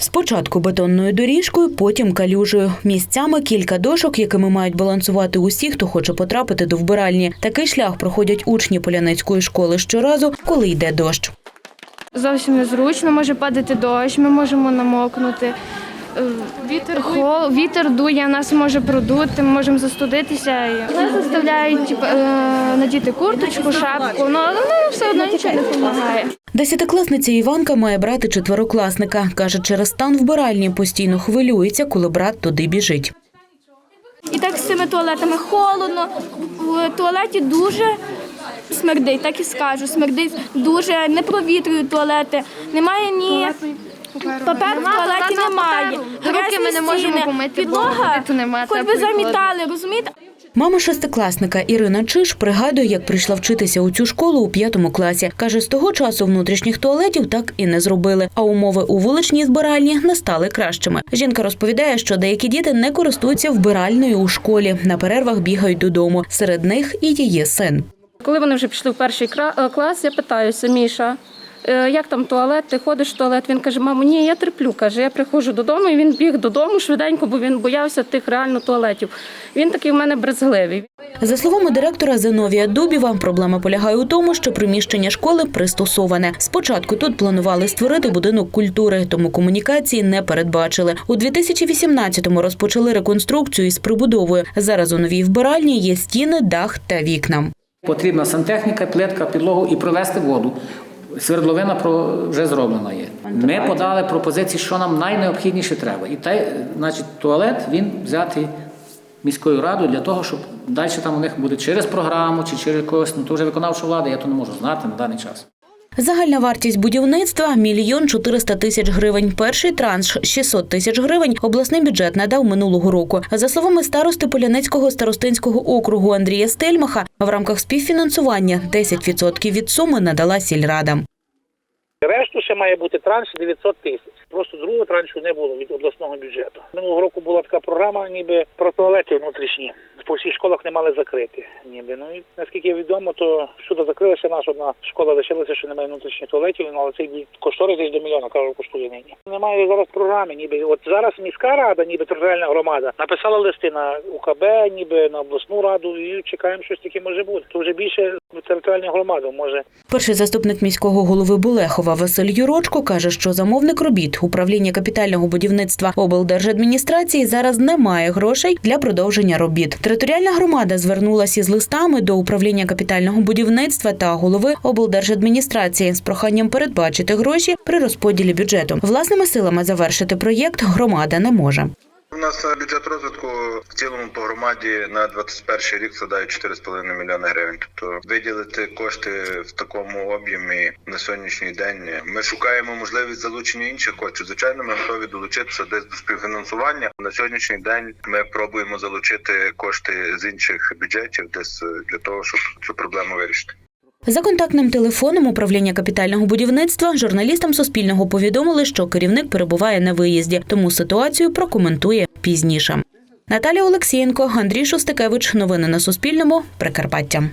Спочатку бетонною доріжкою, потім калюжею. Місцями кілька дошок, якими мають балансувати усі, хто хоче потрапити до вбиральні. Такий шлях проходять учні Поляницької школи щоразу, коли йде дощ. Зовсім незручно, може падати дощ, ми можемо намокнути. Е, Вітер, Хол, вітер дує, нас може продути, ми можемо застудитися. Нас заставляють типу, е, надіти курточку, шапку, ну, але все одно нічого не допомагає. Десятикласниця Іванка має брати четверокласника. Каже, через стан вбиральні постійно хвилюється, коли брат туди біжить. І так з цими туалетами холодно. В туалеті дуже смердить, так і скажу. Смердить дуже, не провітрюють туалети. Немає ні. Паперу в туалеті немає. Руки ми не можемо помити, Підлога, хоч би замітали, розумієте? Мама шестикласника Ірина Чиш пригадує, як прийшла вчитися у цю школу у п'ятому класі. Каже, з того часу внутрішніх туалетів так і не зробили, а умови у вуличній збиральні не стали кращими. Жінка розповідає, що деякі діти не користуються вбиральною у школі. На перервах бігають додому. Серед них і її син. Коли вони вже пішли в перший е, клас, я питаюся, Міша, як там туалет, ти ходиш в туалет? Він каже, мамо, ні, я терплю. Каже, я приходжу додому, і він біг додому швиденько, бо він боявся тих реально туалетів. Він такий в мене брезгливий. За словами директора Зиновія Дубіва, проблема полягає у тому, що приміщення школи пристосоване. Спочатку тут планували створити будинок культури, тому комунікації не передбачили. У 2018-му розпочали реконструкцію із прибудовою. Зараз у новій вбиральні є стіни, дах та вікна. Потрібна сантехніка, плитка, підлогу і провести воду. Свердловина вже зроблена є. Ми подали пропозиції, що нам найнеобхідніше треба. І та, значить, туалет він взятий міською радою для того, щоб далі там у них буде через програму чи через когось, ну то вже виконавча влада, я то не можу знати на даний час. Загальна вартість будівництва – мільйон 400 тисяч гривень. Перший транш – 600 тисяч гривень обласний бюджет надав минулого року. За словами старости Полянецького старостинського округу Андрія Стельмаха, в рамках співфінансування 10% від суми надала сільрада. Решту ще має бути транш 900 тисяч. Просто другого траншу не було від обласного бюджету. Минулого року була така програма, ніби про туалети внутрішні. По всіх школах не мали закрити. Ніби ну і наскільки відомо, то всюди закрилася наша одна школа лишилася, що немає внутрішніх туалетів. Ну але цей кошторис десь до мільйона кажу, коштує нині. Немає зараз програми. Ніби от зараз міська рада, ніби територіальна громада, написала листи на УКБ, ніби на обласну раду, і чекаємо, щось таке може бути. То вже більше територіальна громада може Перший заступник міського голови Булехова Василь Юрочко каже, що замовник робіт управління капітального будівництва облдержадміністрації зараз немає грошей для продовження робіт. Територіальна громада звернулася з листами до управління капітального будівництва та голови облдержадміністрації з проханням передбачити гроші при розподілі бюджету. Власними силами завершити проєкт громада не може. У нас е, бюджет розвитку в цілому по громаді на 21 рік складає 4,5 мільйони гривень. Тобто виділити кошти в такому об'ємі на сьогоднішній день. Ми шукаємо можливість залучення інших коштів. Звичайно, ми готові долучитися десь до співфінансування. На сьогоднішній день ми пробуємо залучити кошти з інших бюджетів, десь е, для того, щоб цю проблему вирішити. За контактним телефоном управління капітального будівництва журналістам Суспільного повідомили, що керівник перебуває на виїзді, тому ситуацію прокоментує пізніше. Наталя Олексієнко, Андрій Шостикевич. Новини на Суспільному. Прикарпаття.